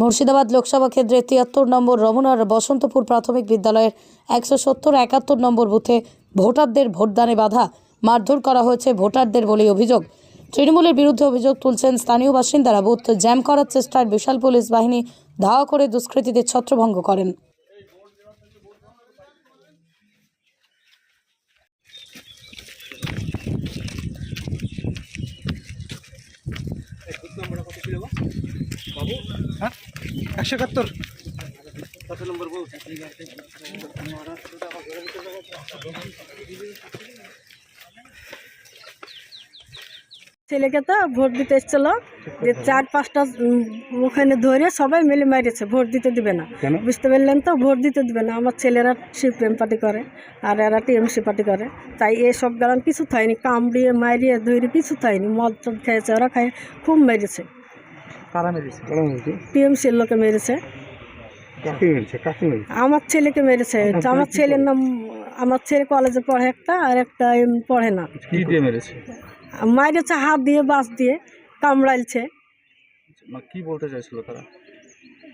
মুর্শিদাবাদ লোকসভা ক্ষেত্রে তিয়াত্তর নম্বর রমনার বসন্তপুর প্রাথমিক বিদ্যালয়ের একশো সত্তর একাত্তর নম্বর বুথে ভোটারদের ভোটদানে বাধা। মারধর করা হয়েছে ভোটারদের বলে অভিযোগ। তৃণমূলের বিরুদ্ধে অভিযোগ তুলছেন স্থানীয় বাসিন্দারা। বুথ জ্যাম করার চেষ্টায় বিশাল পুলিশ বাহিনী ধাওয়া করে দুষ্কৃতীদের ছত্রভঙ্গ করেন। হ্যাঁ? একশো একাত্তর। ছেলেকে তো ভোট দিতে এসেছিল যে চার পাঁচটা ওখানে ধরে সবাই মিলে মেরেছে ভোট দিতে দিবে না। বুঝতে পারলেন তো ভোট দিতে দিবে না। আমার ছেলেরা সিপিএম পার্টি করে আর এরা টিএমসি পার্টি করে। তাই এসব গালান কিছু থাইনি কামড়িয়ে মারিয়ে ধরে কিছু থাইনি মদ খেয়েছে ওরা খায় খুব মেরেছে। কারা মেরেছে টিএমসির লোকে মেরেছে। কাকে মেরেছে? কাকে মেরেছে? আমার ছেলেকে মেরেছে। আমার ছেলের নাম আমার ছেলে কলেজে পড়ে একটা আর একটা পড়ে না। কি দিয়ে মেরেছে? মারেছে হাত দিয়ে বাস দিয়ে কামড়াইছে কি বলতে চাইছিল তারা?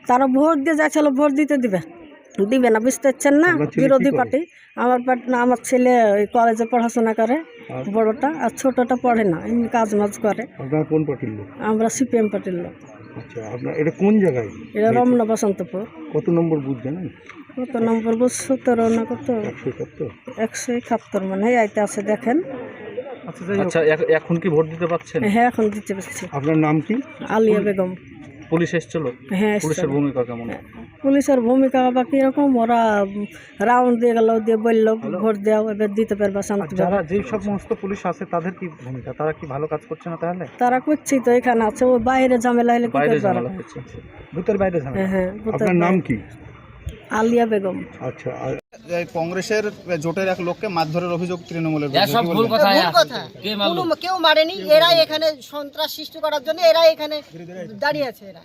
তারা ভোট দিয়ে যাচ্ছিল ভোট দিতে দিবে। দিবে না বুঝতে পারছেন না? বিরোধী পার্টি। আমার পার্টি না আমার ছেলে ওই কলেজে পড়াশোনা করে? বড়টা আর ছোটটা পড়ে না এমনি কাজ মাজ করে। আপনার কোন পার্টির লোক? আমরা সিপিএম পার্টির লোক। আচ্ছা আপনার এটা কোন জায়গায়? এটা রমনা বসন্তপুর কত নম্বর বুথ জানেন? কত নম্বর বুঝ সতেরো না কত? একশো একাত্তর। একশো একাত্তর মানে আইতে আছে দেখেন। আচ্ছা এখন কি ভোট দিতে পারছেন? হ্যাঁ এখন দিতে পারছি। আপনার নাম কি? আলিয়া বেগম। পুলিশ এসেছিল? হ্যাঁ পুলিশের ভূমিকা কেমন? পুলিশের ভূমিকা বা কীরকম ওরা রাউন্ড দিয়ে গেল দিয়ে বলল ভোট দেওয়া এবার দিতে পারবা শান্তি যারা যেই সব সমস্ত পুলিশ আছে তাদের কি ভূমিকা? তারা কি ভালো কাজ করছে না তাহলে? তারা করছি তো এখানে আছে ও বাইরে ঝামেলা হলে কি বাইরে করবে? হচ্ছে ভূতের বাইরে ঝামেলা। হ্যাঁ হ্যাঁ আপনার নাম কি? আলিয়া বেগম। আচ্ছা আর যে কংগ্রেসের জোটের এক লোককে মারধরের অভিযোগ তৃণমূলের সব ভুল কথা কোনো কেউ মারেনি এরাই এখানে সন্ত্রাস সৃষ্টি করার জন্য এরাই এখানে দাঁড়িয়ে আছে এরা।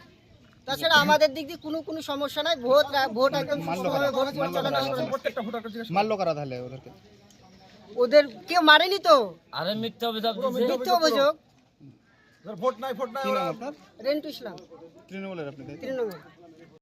তাছাড়া আমাদের দিক দিয়ে কোনো কোনো সমস্যা নাই। ভোট ভোট একদম সুষ্ঠুভাবে ভোট পরিচালনা মারলো কারা তাহলে ওদেরকে। ওদের কেউ মারেনি তো? আরে মিথ্যা অভিযোগ মিথ্যে অভিযোগ। ভোট নাই ভোট আপনার? রেন্টু ইসলাম। তৃণমূলের আপনি তৃণমূল।